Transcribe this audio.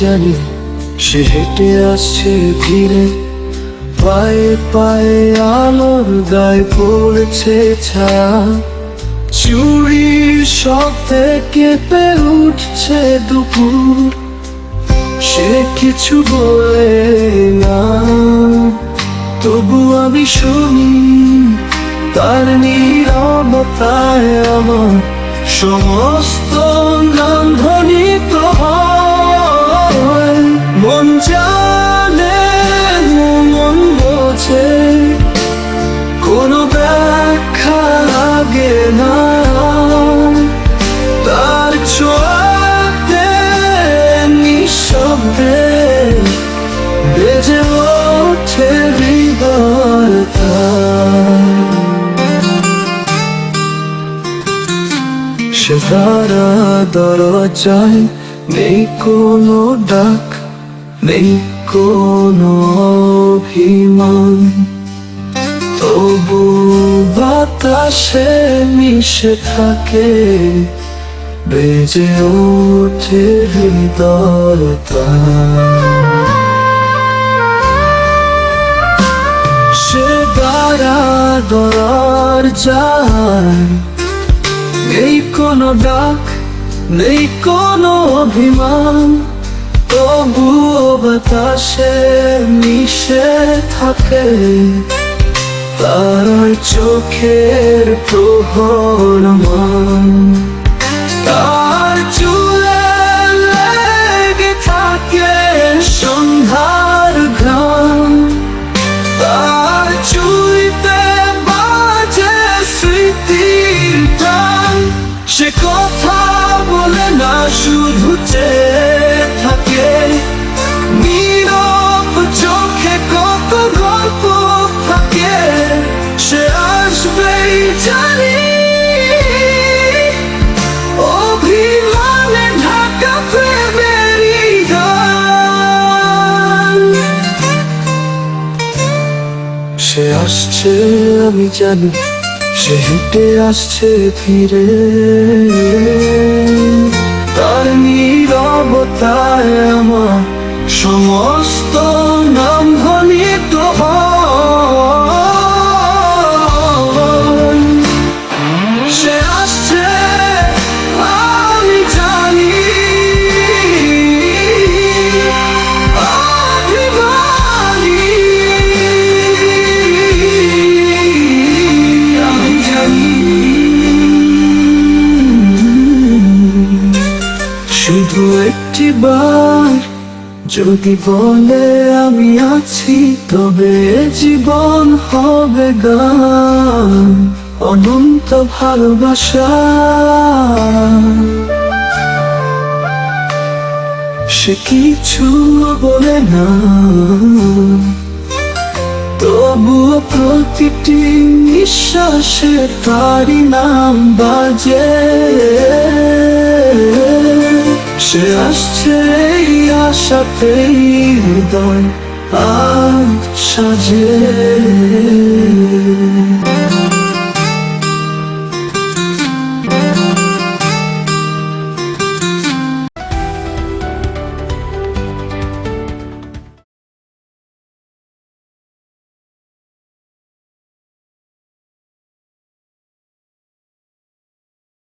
জানি, সে হেঁটে আসছে ধীরে। পায়ে পায়ে আলোর গায়ে পড়েছে ছায়া। চুরির শব্দে কেঁপে উঠছে দুপুর। সে কিছু বলে না, তবু আমি শুনি, তার নীরবতায় আমার সমস্ত নাম ধ্বনিত হয় সে ধারা দরজায় নেই কোনো ডাক, নেই কোনো অভিমান তবু বাতাসে মিশে থাকে, বেজে ওঠে হৃদয় তার। সে দ্বারা দরার যায় কোনো ডাক নেই কোনো অভিমান। তবু বাতাসে মিশে থাকে। তার চোখের প্রহরমান। আসছে আমি জানি সে হেঁটে আসছে ফিরে। তার নীরবতায় আমার সমস্ত একটি বার যদি বলে আমি আছি, তবে জীবন হবে গান, অনন্ত ভালোবাসা। সে কিছু বলে না, তবুও প্রতিটি নিঃশ্বাসে তারি নাম বাজে। সে আসছে এই আশাতেই হৃদয় আজ সাজে।